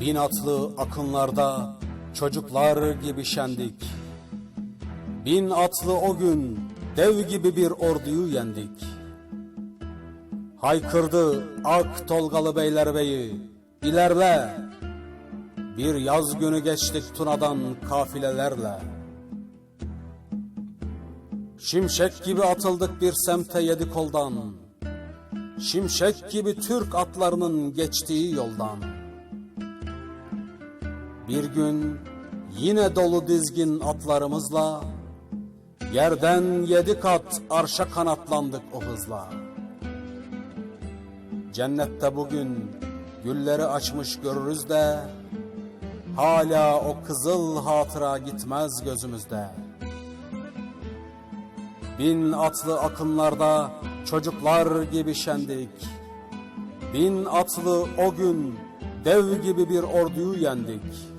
Bin atlı akınlarda çocuklar gibi şendik. Bin atlı o gün dev gibi bir orduyu yendik. Haykırdı ak tolgalı beylerbeyi, ilerle. Bir yaz günü geçtik Tuna'dan kafilelerle. Şimşek gibi atıldık bir semte yedi koldan. Şimşek gibi Türk atlarının geçtiği yoldan. Bir gün yine dolu dizgin atlarımızla yerden yedi kat arşa kanatlandık o hızla. Cennette bugün gülleri açmış görürüz de hala o kızıl hatıra gitmez gözümüzde. Bin atlı akınlarda çocuklar gibi şendik. Bin atlı o gün dev gibi bir orduyu yendik.